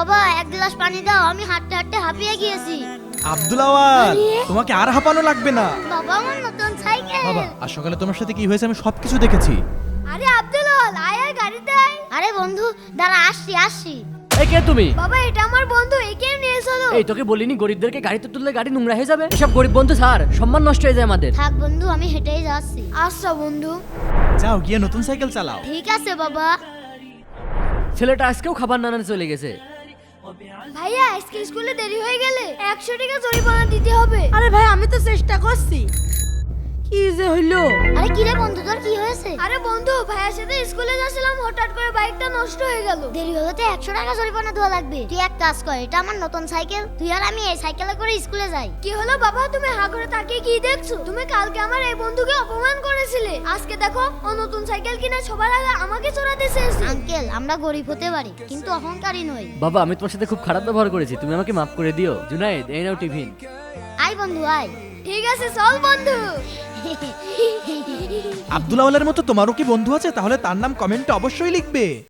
বাবা এক গ্লাস পানি দাও আমি হাঁটতে হাঁটতে হাঁপিয়ে গিয়েছি। আব্দুল আওয়াল তোমাকে আর হাঁপানো লাগবে না। বাবা আমার নতুন সাইকেল। বাবা আর সকালে তোমার সাথে কি হয়েছে আমি সবকিছু দেখেছি। আরে আব্দুল আয় গাড়িতে আয় আরে বন্ধু দাঁড়া আসছি আসছি। এই কে তুমি? বাবা এটা আমার বন্ধু একে নিয়ে এসো এই তোকে বলিনি গরিবদেরকে গাড়িতে তুললে গাড়ি নোংরা হয়ে যাবে? এসব গরিব বন্ধু স্যার সম্মান নষ্ট হয়ে যায় আমাদের। থাক বন্ধু আমি হেঁটেই যাচ্ছি। আচ্ছা বন্ধু। যাও গিয়ে নতুন সাইকেল চালাও। ঠিক আছে বাবা। ছেলেটা আজকেও খাবার নানানে চলে গেছে। ভাইয়া আজকে স্কুলে দেরি হয়ে গেলে একশো টাকা জরিমানা দিতে হবে। আরে ভাই আমি তো চেষ্টা করছি। কি যে হইল? আরে কি রে বন্ধু তোর কি হয়েছে? আরে বন্ধু ভাইয়ার সাথে স্কুলে যাচ্ছিলাম হঠাৎ করে বাইকটা নষ্ট হয়ে গেল। দেরি হলে তো একশো টাকা জরিমানা দেওয়া লাগবে। তুই এক কাজ কর এটা আমার নতুন সাইকেল। তুই আর আমি এই সাইকেলে করে স্কুলে যাই। কি হলো বাবা তুমি হা করে তাকিয়ে কি দেখছ? তুমি কালকে আমার এই বন্ধুকে অপমান করেছিলে। আজকে দেখো ও নতুন সাইকেল কিনে সবার আগে আমাকে আঙ্কেল আমরা গরিব হতে পারি কিন্তু অহংকারী নই। বাবা আমি তোমার সাথে খুব খারাপ ব্যবহার করেছি তুমি আমাকে মাফ করে দিও। জুনাইদ এই নাও টিফিন। আই বন্ধু আই ঠিক আছে চল বন্ধু। আব্দুল আওয়ালের মতো তোমারও কি বন্ধু আছে? তাহলে তার নাম কমেন্টে অবশ্যই লিখবে।